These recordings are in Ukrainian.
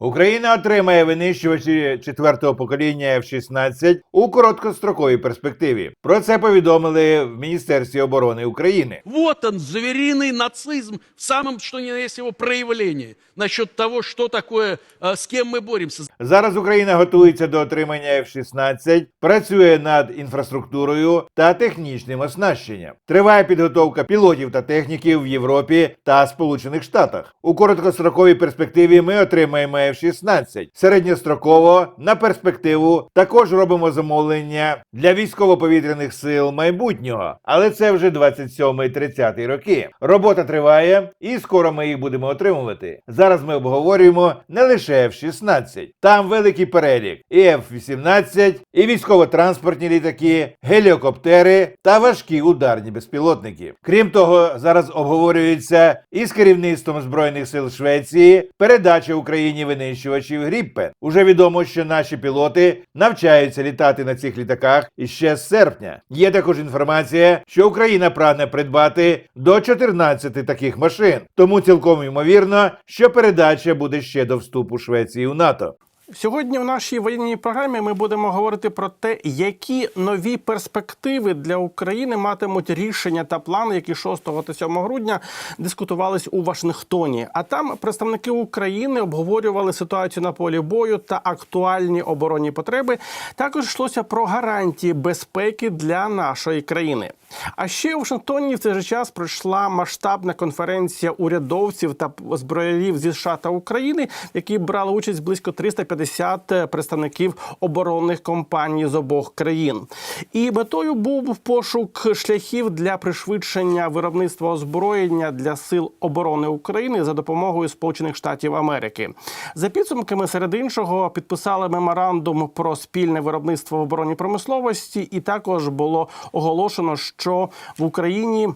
Україна отримає винищувачі четвертого покоління F-16 у короткостроковій перспективі. Про це повідомили в Міністерстві оборони України. Вот он, звериный нацизм в самом, что ни на есть его проявлении. Насчет того, что такое, э, с кем мы боремся. Зараз Україна готується до отримання F-16, працює над інфраструктурою та технічним оснащенням. Триває підготовка пілотів та техніків в Європі та Сполучених Штатах. У короткостроковій перспективі ми отримаємо F-16. Середньостроково на перспективу також робимо замовлення для військово-повітряних сил майбутнього, але це вже 27-30 роки. Робота триває, і скоро ми їх будемо отримувати. Зараз ми обговорюємо не лише F-16. Там великий перелік: і F-18, і військово-транспортні літаки, геліокоптери та важкі ударні безпілотники. Крім того, зараз обговорюється із керівництвом збройних сил Швеції передача Україні винищувачів Гріппен. Уже відомо, що наші пілоти навчаються літати на цих літаках іще з серпня. Є також інформація, що Україна прагне придбати до 14 таких машин. Тому цілком ймовірно, що передача буде ще до вступу Швеції у НАТО. Сьогодні в нашій воєнній програмі ми будемо говорити про те, які нові перспективи для України матимуть рішення та плани, які 6 та 7 грудня дискутувались у Вашингтоні. А там представники України обговорювали ситуацію на полі бою та актуальні оборонні потреби. Також йшлося про гарантії безпеки для нашої країни. А ще у Вашингтоні в цей же час пройшла масштабна конференція урядовців та зброярів зі США та України, в якій брали участь близько 350 представників оборонних компаній з обох країн. І метою був пошук шляхів для пришвидшення виробництва озброєння для сил оборони України за допомогою Сполучених Штатів Америки. За підсумками серед іншого підписали меморандум про спільне виробництво в оборонній промисловості, і також було оголошено, що в Україні.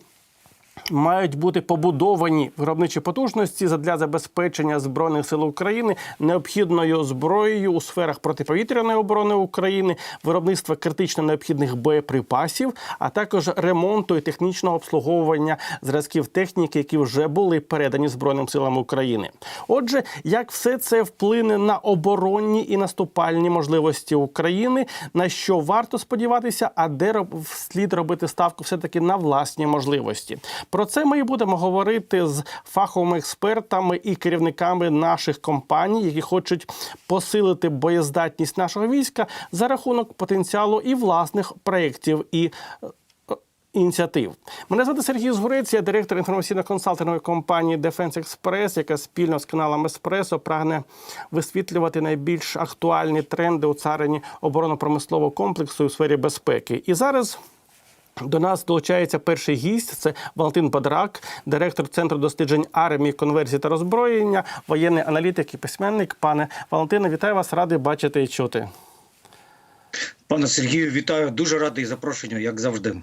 Мають бути побудовані виробничі потужності для забезпечення збройних сил України необхідною зброєю у сферах протиповітряної оборони України, виробництва критично необхідних боєприпасів, а також ремонту і технічного обслуговування зразків техніки, які вже були передані збройним силам України. Отже, як все це вплине на оборонні і наступальні можливості України, на що варто сподіватися, а де слід робити ставку все таки на власні можливості. Про це ми і будемо говорити з фаховими експертами і керівниками наших компаній, які хочуть посилити боєздатність нашого війська за рахунок потенціалу і власних проєктів і. е, Ініціатив мене звати Сергій Згурець, я директор інформаційно-консалтингової компанії Defense Express, яка спільно з каналом Еспресо прагне висвітлювати найбільш актуальні тренди у царині оборонно-промислового комплексу у сфері безпеки. І зараз до нас долучається перший гість. Це Валентин Бадрак, директор центру досліджень армії, конверсії та роззброєння, воєнний аналітик і письменник. Пане Валентине, вітаю вас, радий бачити і чути. Пане Сергію, вітаю. Дуже радий запрошенню, як завжди.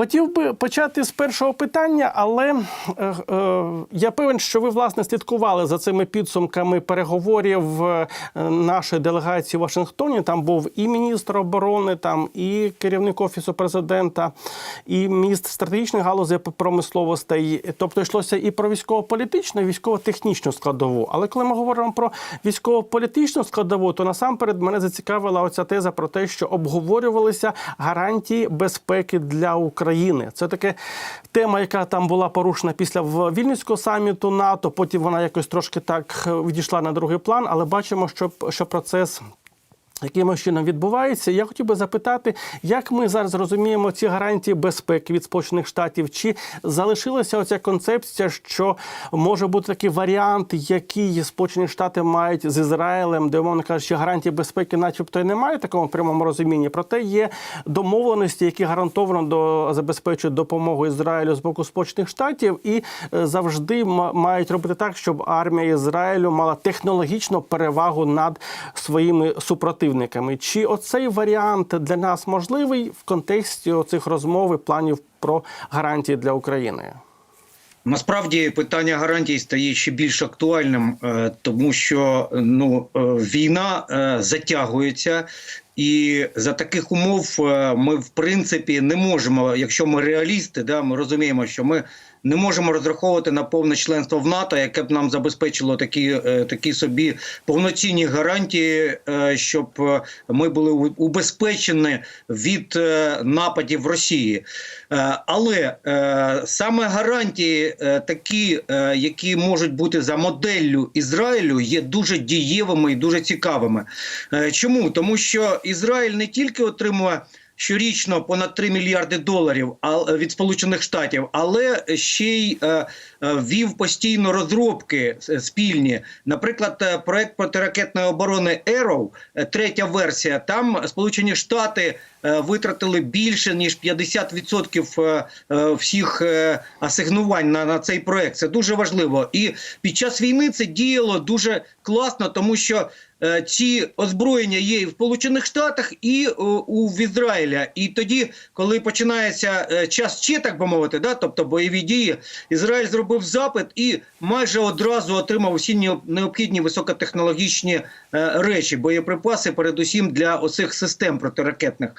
Хотів би почати з першого питання, але е, е, я певен, що ви власне слідкували за цими підсумками переговорів е, нашої делегації в Вашингтоні. Там був і міністр оборони, там і керівник офісу президента, і міністр стратегічних галузей промисловостей. Тобто йшлося і про військово-політичну, і військово-технічну складову. Але коли ми говоримо про військово-політичну складову, то насамперед мене зацікавила оця теза про те, що обговорювалися гарантії безпеки для України. Це таке тема, яка там була порушена після Вільнюського саміту НАТО. Потім вона якось трошки так відійшла на другий план, але бачимо, що, що процес. Якимось чином відбувається, я хотів би запитати, як ми зараз розуміємо ці гарантії безпеки від Сполучених Штатів? Чи залишилася оця концепція, що може бути такий варіант, який Сполучені Штати мають з Ізраїлем, де умовно кажучи, гарантії безпеки, начебто, і немає в такому прямому розумінні. Проте є домовленості, які гарантовано до забезпечують допомогу Ізраїлю з боку Сполучених Штатів, і е, завжди ма- мають робити так, щоб армія Ізраїлю мала технологічну перевагу над своїми супротивниками. Чи оцей варіант для нас можливий в контексті цих розмов і планів про гарантії для України? Насправді питання гарантій стає ще більш актуальним, е, тому що ну е, війна е, затягується, і за таких умов ми в принципі не можемо, якщо ми реалісти, да ми розуміємо, що ми не можемо розраховувати на повне членство в НАТО, яке б нам забезпечило такі, е, такі собі повноцінні гарантії, е, щоб е, ми були убезпечені від нападів Росії. Але саме гарантії, такі, які можуть бути за моделлю Ізраїлю, є дуже дієвими і дуже цікавими. Чому? Тому що Ізраїль не тільки отримує щорічно понад 3 мільярди доларів від Сполучених Штатів, але ще й е, е, вів постійно розробки спільні. Наприклад, е, проект протиракетної оборони Arrow, е, третя версія. Там Сполучені Штати витратили більше ніж 50% е, е, всіх е, асигнувань на, на цей проект. Це дуже важливо. І під час війни це діяло дуже класно, тому що е, ці озброєння є і в Сполучених Штатах, і е, у в Ізраїля. І тоді, коли починається е, час ще, так би мовити, да, тобто бойові дії, Ізраїль зробив запит і майже одразу отримав необ- необхідні високотехнологічні е, речі, боєприпаси, передусім для оцих систем протиракетних.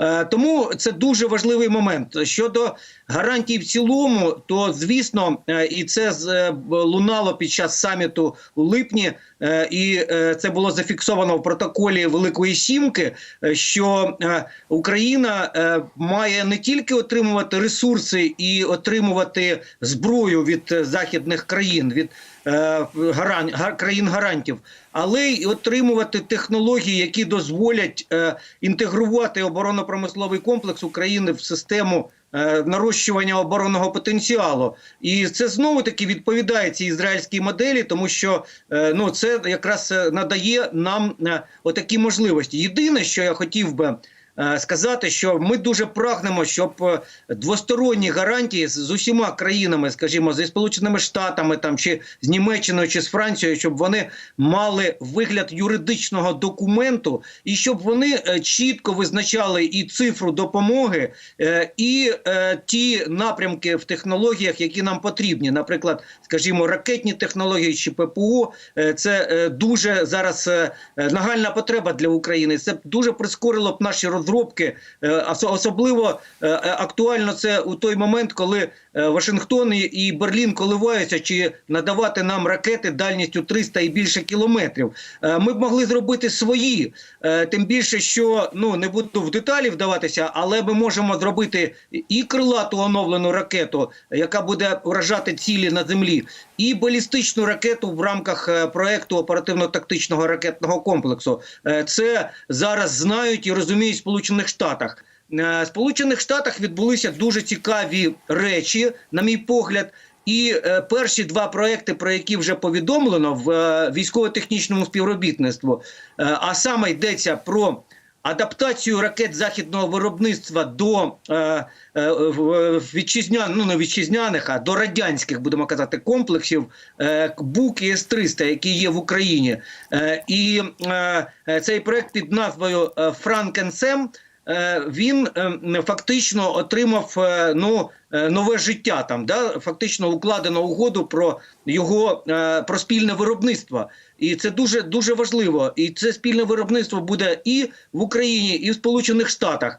Е, Тому це дуже важливий момент. Щодо гарантій в цілому, то звісно, е, і це е, лунало під час саміту у липні, і е, це було зафіксовано в протоколі Великої Сімки, е, що е, Україна е, має не тільки отримувати ресурси і отримувати зброю від е, західних країн, від е, країн гарантів, але й отримувати технології, які дозволять е, інтегрувати оборонно-промисловий комплекс України в систему. Е, Нарощування оборонного потенціалу, і це знову таки відповідає цій ізраїльській моделі, тому що е, ну це якраз е, надає нам отакі можливості. Єдине, що я хотів би сказати, що ми дуже прагнемо, щоб е, двосторонні гарантії з, усіма країнами, скажімо, зі Сполученими Штатами, там чи з Німеччиною, чи з Францією, щоб вони мали вигляд юридичного документу, і щоб вони е, чітко визначали і цифру допомоги, е, і е, ті напрямки в технологіях, які нам потрібні, наприклад, скажімо, ракетні технології чи ППО, е, це е, дуже зараз е, е, нагальна потреба для України. Це дуже прискорило б наші розробки, е, ос- особливо е, е, актуально це у той момент, коли Вашингтон і- Берлін коливаються, чи надавати нам ракети дальністю 300 і більше кілометрів. Е, Ми б могли зробити свої, е, тим більше, що ну не буду в деталі вдаватися, але ми можемо зробити і крилату оновлену ракету, яка буде вражати цілі на землі, і балістичну ракету в рамках е, проекту оперативно-тактичного ракетного комплексу. Е, Це зараз знають і розуміють в Сполучених Штатах. Е, Сполучених Штатах відбулися дуже цікаві речі, на мій погляд. І е, перші два проекти, про які вже повідомлено в е, військово-технічному співробітництву, е, а саме йдеться про адаптацію ракет західного виробництва до е, е, в- вітчизнян, ну не вітчизняних, а до радянських, будемо казати, комплексів е, БУК і С-300, які є в Україні. Е, і е, цей проект під назвою е, Франкенсем. Е, Він е, фактично отримав е, ну, нове життя там, да? фактично укладено угоду про його про спільне виробництво. І це дуже дуже важливо. І це спільне виробництво буде і в Україні, і в Сполучених Штатах.